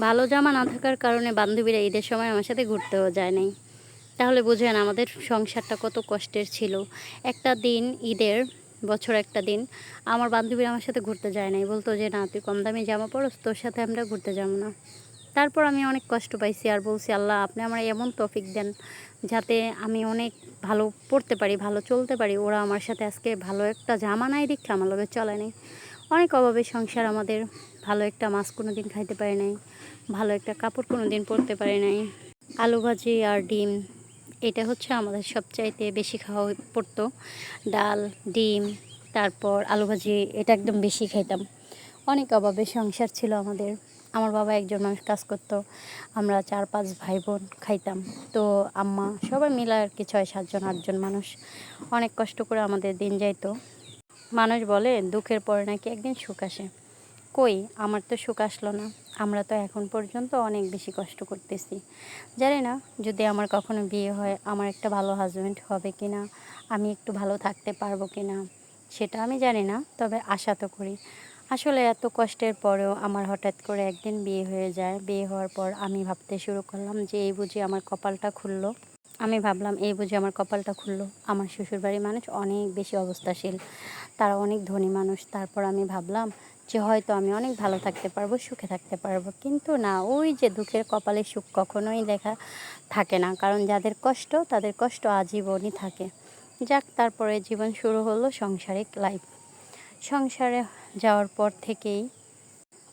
ভালো জামা না থাকার কারণে বান্ধবীরা ঈদের সময় আমার সাথে ঘুরতেও যায় নাই। তাহলে বুঝেন আমাদের সংসারটা কত কষ্টের ছিল। একটা দিন ঈদের, বছর একটা দিন, আমার বান্ধবীরা আমার সাথে ঘুরতে যায় নাই। বলতো যে, না, তুই কম দামি জামা পরস, তোর সাথে আমরা ঘুরতে যাব না। তারপর আমি অনেক কষ্ট পাইছি আর বলছি, আল্লাহ, আপনি আমার এমন তফিক দেন যাতে আমি অনেক ভালো পড়তে পারি, ভালো চলতে পারি। ওরা আমার সাথে আজকে ভালো একটা জামা নাই দেখে আমার লগে চলে নেই। অনেক অভাবে সংসার আমাদের। ভালো একটা মাছ কোনো দিন খাইতে পারে নাই, ভালো একটা কাপড় কোনো দিন পরতে পারে নাই। আলু ভাজি আর ডিম, এটা হচ্ছে আমাদের সবচাইতে বেশি খাওয়া পড়তো। ডাল, ডিম, তারপর আলু ভাজি, এটা একদম বেশি খাইতাম। অনেক অভাবে সংসার ছিল আমাদের। আমার বাবা একজন মানুষ কাজ করতো, আমরা চার পাঁচ ভাই বোন খাইতাম। তো আম্মা সবাই মিলে আর কি ছয় সাতজন, আটজন মানুষ অনেক কষ্ট করে আমাদের দিন যাইতো। মানুষ বলে, দুঃখের পরে নাকি একদিন সুখ আসে। কই, আমার তো সুখ আসলো না। আমরা তো এখন পর্যন্ত অনেক বেশি কষ্ট করতেছি। জানি না যদি আমার কখনো বিয়ে হয়, আমার একটা ভালো হাজব্যান্ড হবে কি না আমি একটু ভালো থাকতে পারব কি না সেটা আমি জানি না, তবে আশা তো করি। আসলে এত কষ্টের পরেও আমার হঠাৎ করে একদিন বিয়ে হয়ে যায়। বিয়ে হওয়ার পর আমি ভাবতে শুরু করলাম যে, এই বুঝি আমার কপালটা খুললো। আমি ভাবলাম, এই বুঝে আমার কপালটা খুললো। আমার শ্বশুরবাড়ির মানুষ অনেক বেশি অবস্থাশীল। তারা অনেক ধনী মানুষ। তারপর আমি ভাবলাম যে হয়তো আমি অনেক ভালো থাকতে পারব, সুখে থাকতে পারব। কিন্তু না, ওই যে দুঃখের কপালে সুখ কখনোই লেখা থাকে না। কারণ যাদের কষ্ট, তাদের কষ্ট আজীবনই থাকে। যাক, তারপরে জীবন শুরু হলো সংসারিক লাইফ সংসারে যাওয়ার পর থেকেই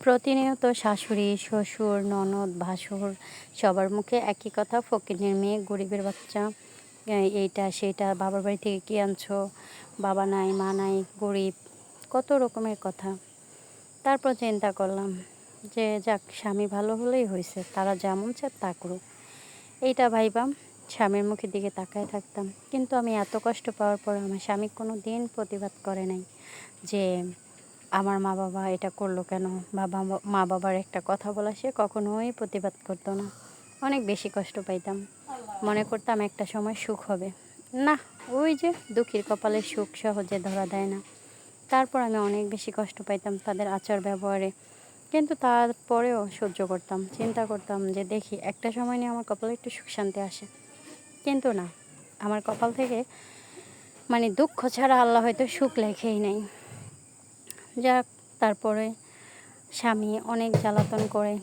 প্রতিনিয়ত শাশুড়ি, শ্বশুর, ননদ, ভাসুর সবার মুখে একই কথা ফকিনের মেয়ে, গরিবের বাচ্চা এইটা সেইটা বাবার বাড়ি থেকে কী আনছো? বাবা নাই, মা নাই, গরিব, কত রকমের কথা। তারপর চিন্তা করলাম যে যাক, স্বামী ভালো হলেই হয়েছে, তারা যেমন চায় তা করুক। এইটা ভাইবাম, স্বামীর মুখের দিকে তাকায় থাকতাম। কিন্তু আমি এত কষ্ট পাওয়ার পর আমার স্বামী কোনো দিন প্রতিবাদ করে নাই যে আমার মা বাবা এটা করল কেন? বাবা- মা বাবার একটা কথা বলা সে কখনোই প্রতিবাদ করতো না। অনেক বেশি কষ্ট পাইতাম। মনে করতাম একটা সময় সুখ হবে। না, ওই যে দুঃখীর কপালে সুখ সহজে ধরা দেয় না। তারপর আমি অনেক বেশি কষ্ট পাইতাম তাদের আচার ব্যবহারে। কিন্তু তারপরেও সহ্য করতাম, চিন্তা করতাম যে দেখি, একটা সময় নিয়ে আমার কপালে একটু সুখ শান্তি আসে। কিন্তু না, আমার কপাল থেকে মানে দুঃখ ছাড়া আল্লাহ হয়তো সুখ লেখেই নেই। যাক, তারপরে স্বামী অনেক জ্বালাতন করে।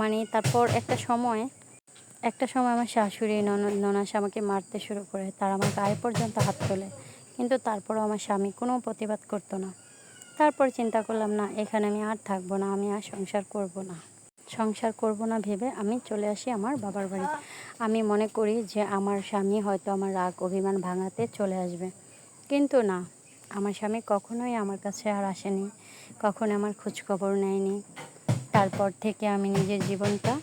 মানে তারপর একটা সময় একটা সময় আমার শাশুড়ি ননাস আমাকে মারতে শুরু করে। তার আমার গায়ে পর্যন্ত হাত তোলে। কিন্তু তারপরও আমার স্বামী কোনো প্রতিবাদ করতো না। তারপর চিন্তা করলাম, না, এখানে আমি আর থাকব না, আমি আর সংসার করব না। সংসার করব না ভেবে আমি চলে আসি আমার বাবার বাড়ি। আমি মনে করি যে আমার স্বামী হয়তো আমার রাগ, অভিমান ভাঙাতে চলে আসবে। কিন্তু না আমার স্বামী কখনোই আমার কাছে আর আসেনি, কখনো আমার খোঁজখবর নেয়নি। তারপর থেকে আমি নিজের জীবনটা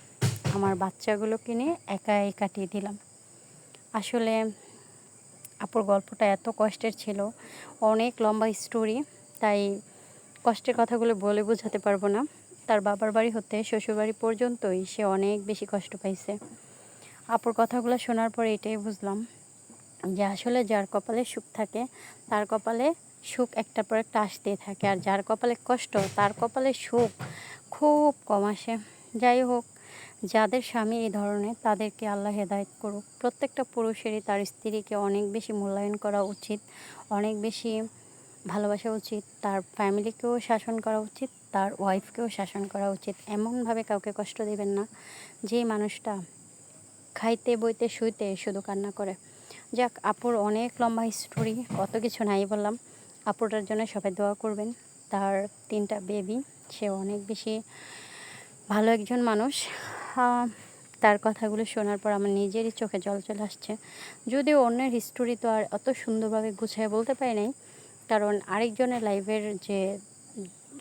আমার বাচ্চাগুলোকে নিয়ে একাই কাটিয়ে দিলাম। আসলে আপুর গল্পটা এত কষ্টের ছিল, অনেক লম্বা স্টোরি তাই কষ্টের কথাগুলো বলে বোঝাতে পারব না। তার বাবার বাড়ি হতে শ্বশুরবাড়ি পর্যন্তই সে অনেক বেশি কষ্ট পাইছে। আপুর কথাগুলো শোনার পরে এটাই বুঝলাম যে আসলে যার কপালে সুখ থাকে, তার কপালে সুখ একটা পর একটা আসতেই থাকে। আর যার কপালে কষ্ট, তার কপালে সুখ খুব কম আসে। যাই হোক, যাদের স্বামী এই ধরনের, তাদেরকে আল্লাহ হেদায়েত করুক। প্রত্যেকটা পুরুষেরই তার স্ত্রীকে অনেক বেশি মূল্যায়ন করা উচিত, অনেক বেশি ভালোবাসা উচিত, তার ফ্যামিলিকেও শাসন করা উচিত, তার ওয়াইফকেও শাসন করা উচিত। এমনভাবে কাউকে কষ্ট দেবেন না। যেই মানুষটা খাইতে, বইতে, শুইতে শুধু কান্না করে। যাক, আপুর অনেক লম্বা স্টোরি কত কিছু নাই বললাম। আপুটার জন্য সবাই দোয়া করবেন। তার তিনটা বেবি সে অনেক বেশি ভালো একজন মানুষ। তার কথাগুলো শোনার পর আমার নিজেরই চোখে জল চলে আসছে। যদিও অন্যের হিস্টোরি তো আর অত সুন্দরভাবে গুছিয়ে বলতে পারি নাই, কারণ আরেকজনের লাইফের যে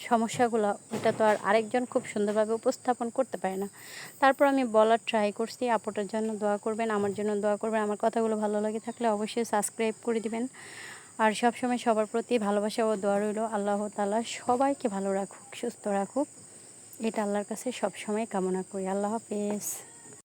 সমস্যাগুলো, ওটা তো আর আরেকজন খুব সুন্দরভাবে উপস্থাপন করতে পারে না। তারপর আমি বলার ট্রাই করছি, আপুটার জন্য দোয়া করবেন, আমার জন্য দোয়া করবেন, আমার কথাগুলো ভালো লাগে থাকলে অবশ্যই সাবস্ক্রাইব করে দিবেন। আর সবসময় সবার প্রতি ভালোবাসা ও দোয়া রইল আল্লাহ তাআলা, সবাইকে ভালো রাখুক, সুস্থ রাখুক। এটা আল্লাহর কাছে সবসময় কামনা করি। আল্লাহ হাফেজ।